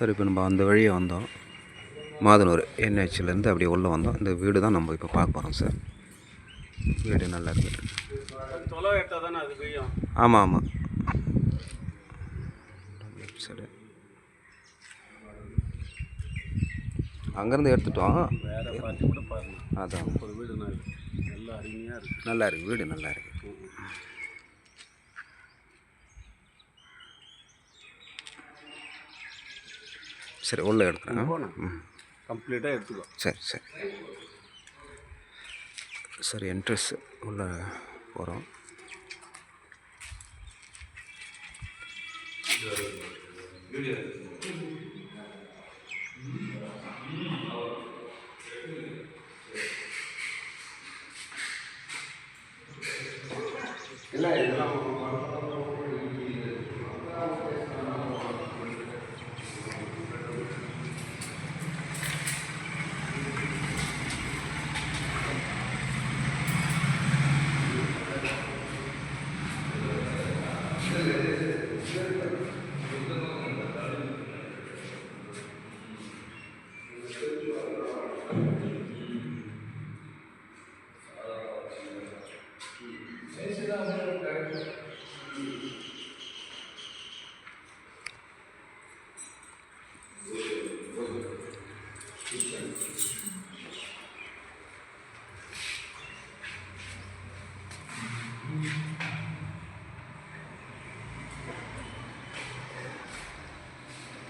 Sir இப்போ நம்ம அந்த வழியே வந்தோம். மாதனூர் என்ஹெச்லேருந்து அப்படியே உள்ளே வந்தோம். இந்த வீடு தான் நம்ம இப்போ பார்க்க போகிறோம் சார். வீடு நல்லா இருக்குது ஆமாம் ஆமாம் சரி. அங்கேருந்து எடுத்துட்டோம். அதான். ஒரு வீடு நான் நல்லா இருக்கு. வீடு நல்லா இருக்குது சரி உள்ளே எடுக்கிறேன். கம்ப்ளீட்டாக எடுத்துக்கோ. சரி சரி. சரி என்ட்ரஸ் உள்ள போகிறோம்.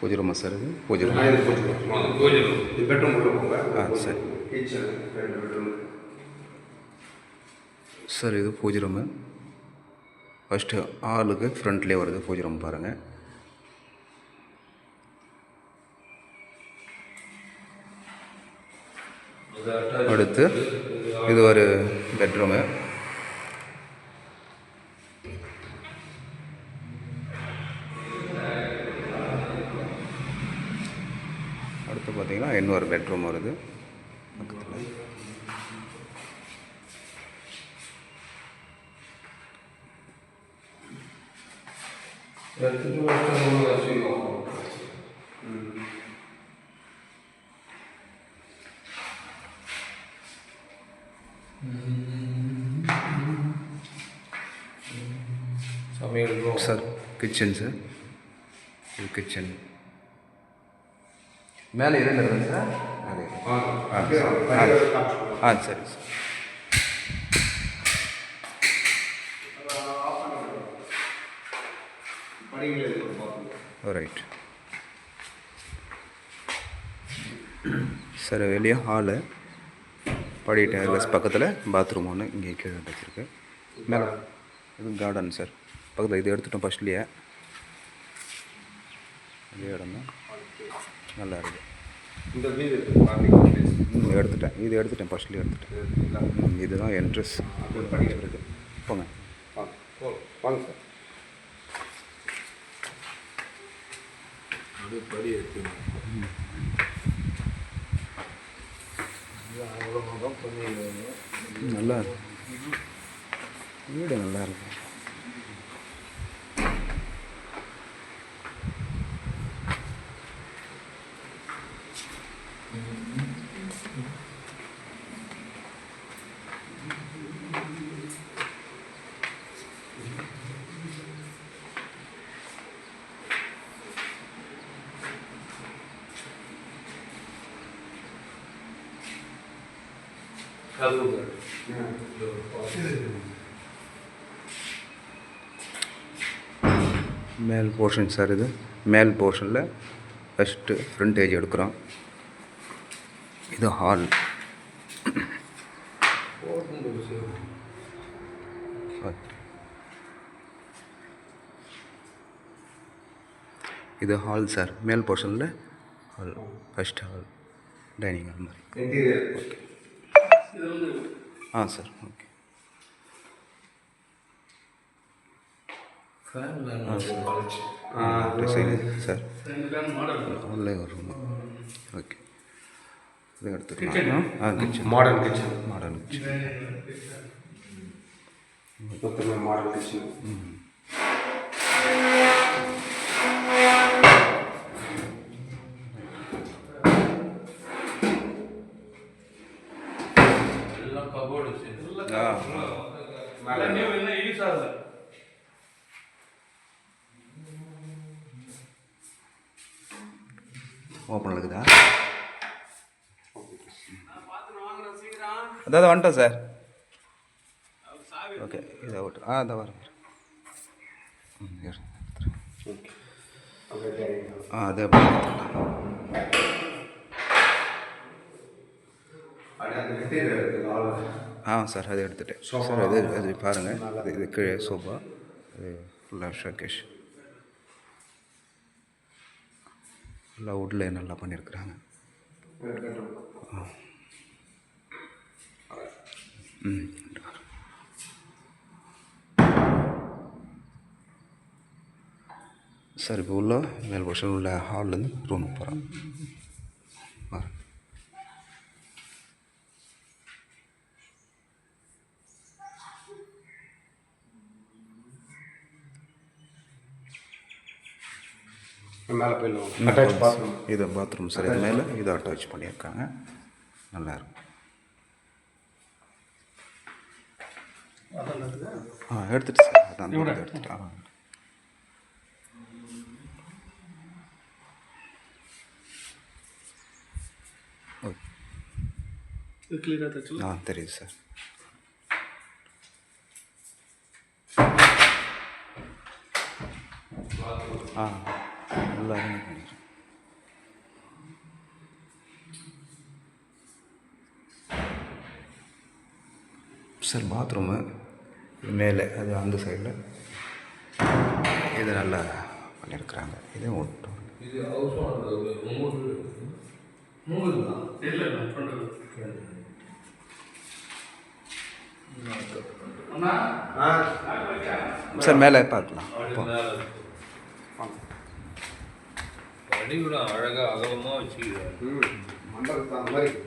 பூஜை ரூமா சார் இது? பூஜை ரூம். இது பெட்ரூம் உள்ள போங்க ஆ சார். இது பூஜை ரூமு. ஃபஸ்ட்டு ஆளுக்கு ஃப்ரண்ட்லேயே வருது பூஜை ரூம் பாருங்கள் அடுத்து இது ஒரு பெட்ரூமு அடுத்து பார்த்தீங்கன்னா இன்னொரு பெட்ரூம் வருது. பக்கத்தில். சார் கிச்சன் சார் இது கிச்சன் மேலே சார். இருக்கு. ஆ, சரி. சரி. ரைட் சார் வெளியே ஹாலு படி டேர்லஸ் பக்கத்தில் பாத்ரூம் ஒன்று இங்கே கீழே வச்சுருக்கு. மேலே இது கார்டன் சார். பக்கத்தில் இது எடுத்துட்டோம் ஃபஸ்ட்லேயே இதே இடம் தான். நல்லா இருக்கு. இந்த வீடு எடுத்துட்டேன். இது எடுத்துட்டேன். ஃபஸ்ட்லேயே எடுத்துட்டேன். இதுதான் என்ட்ரஸ் இருக்கு. போங்க. வாங்க போலாம். வாங்க சார். நல்லா இருக்கு. வீடு நல்லா இருக்கு மேல் போர்ஷன் சார் இது. மேல் போர்ஷனில் ஃபஸ்ட்டு ஃப்ரண்டேஜ் எடுக்கிறோம். இது ஹால் இது ஹால் சார் மேல் போர்ஷனில் hall first hall dining hall மாதிரி. இன்டீரியர் ஆ சார் ஓகே. சார். உள்ளே ஒரு ரூம் ஓகே. இது எடுத்துக்கலாம். ஆ kitchen. Modern kitchen modern kitchen modern kitchen ஆ. ஓப்பன் இருக்குதா? அதாவது வந்துட்டோம் சார். ஓகே இதை விட்டு ஆ இதை வரேன் ம், இரு. ஓகே அப்படியே தேவைங்க ஆ அதே அப்படியே எடுத்துக்கலாம். அப்படியே அந்த மெட்டீரியல் இருக்குது ஆள் ஆ சார் அதை எடுத்துட்டேன். சார் அது அது பாருங்கள் இது இது கீழே சோஃபா. இது ஃபுல்லாக ஷோகேஷ் ஃபுல்லாக வுட்ல நல்லா பண்ணியிருக்கிறாங்க. ம் சார் இப்போ உள்ள மேல் போர்ஷன் உள்ள ஹால்லேருந்து ரூமுக்கு போகிறோம் மேலே போயிடலாம் அட்டாச் பாத்ரூம் இது பாத்ரூம் சார் இது மேலே இது அட்டாச் பண்ணியிருக்காங்க. நல்லா இருக்கும். ஆ எடுத்துட்டு சார். அதான் எடுத்துட்டு. ஆ. ஓகே கிளியராக தச்சு ஆ தெரியுது சார். ஆ. நல்லா பண்ணிடுறேன் சார் பாத்ரூமு மேலே அது அந்த சைடில் இது நல்லா பண்ணியிருக்கிறாங்க இதுவும் ஒட்டும் சார் மேலே பார்க்கலாம். போ. வடிவிட அழகா அகலமா வச்சுக்கிறாரு. ம் மண்டபத்துக்கு தகுந்த மாதிரி.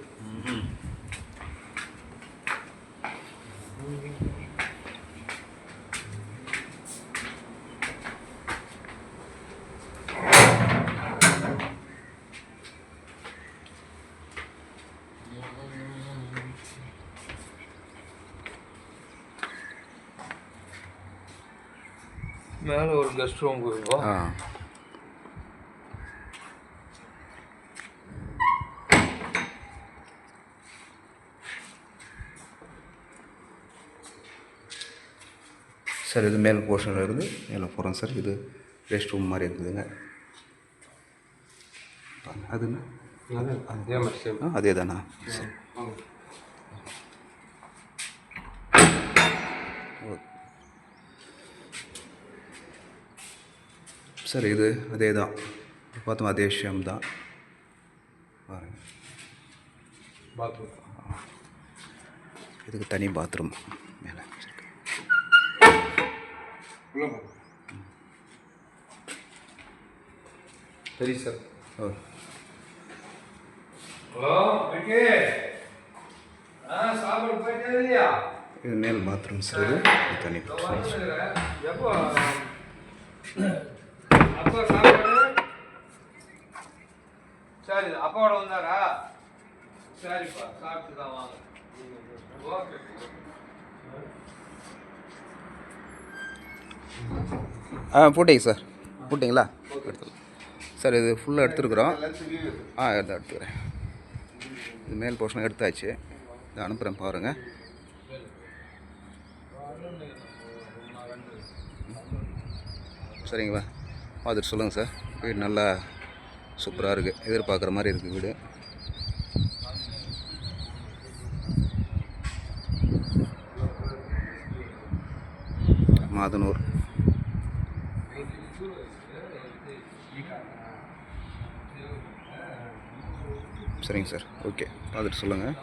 மேல ஒரு கெஸ்ட் ரூம் இருக்கும் சார் இது மேல் போர்ஷனில் இருக்குது மேலே போகிறோம் சார். இது ரெஸ்ட் ரூம் மாதிரி இருக்குதுங்க. பாருங்க, அது தானா? சரி. ஓகே. சார் இது அதே தான். பார்த்தோம் அதே விஷயம் தான். பாருங்க. பாத்ரூம் இதுக்கு தனி பாத்ரூம் மேலே. உள்ள போங்க சரி சார். ஓ. ஹலோ விக்கி. ஆ சாப்பாடு போயிட்டே இல்லையா இது மேல் பாத்ரூம் சார் இது தனி எப்போ? அப்பா சாப்பாடு? சரி அப்பாவோட வந்தாரா? சரிப்பா சாப்பிட்டு தான் வாங்க ஓகே. ஆ போட்டிங்க சார். போட்டிங்களா? எடுத்துக்கலாம் சார் இது ஃபுல்லாக எடுத்துருக்குறோம். ஆ எடுத்து எடுத்துக்கிறேன். இது மேல் போர்ஷன் எடுத்தாச்சு. இதை அனுப்புகிறேன் பாருங்கள் சரிங்களா? பார்த்துட்டு சொல்லுங்கள் சார். வீடு நல்லா சூப்பராக இருக்குது எதிர்பார்க்குற மாதிரி இருக்குது வீடு. மாதனூர். சரிங்க சார் ஓகே பார்த்துட்டு சொல்லுங்கள்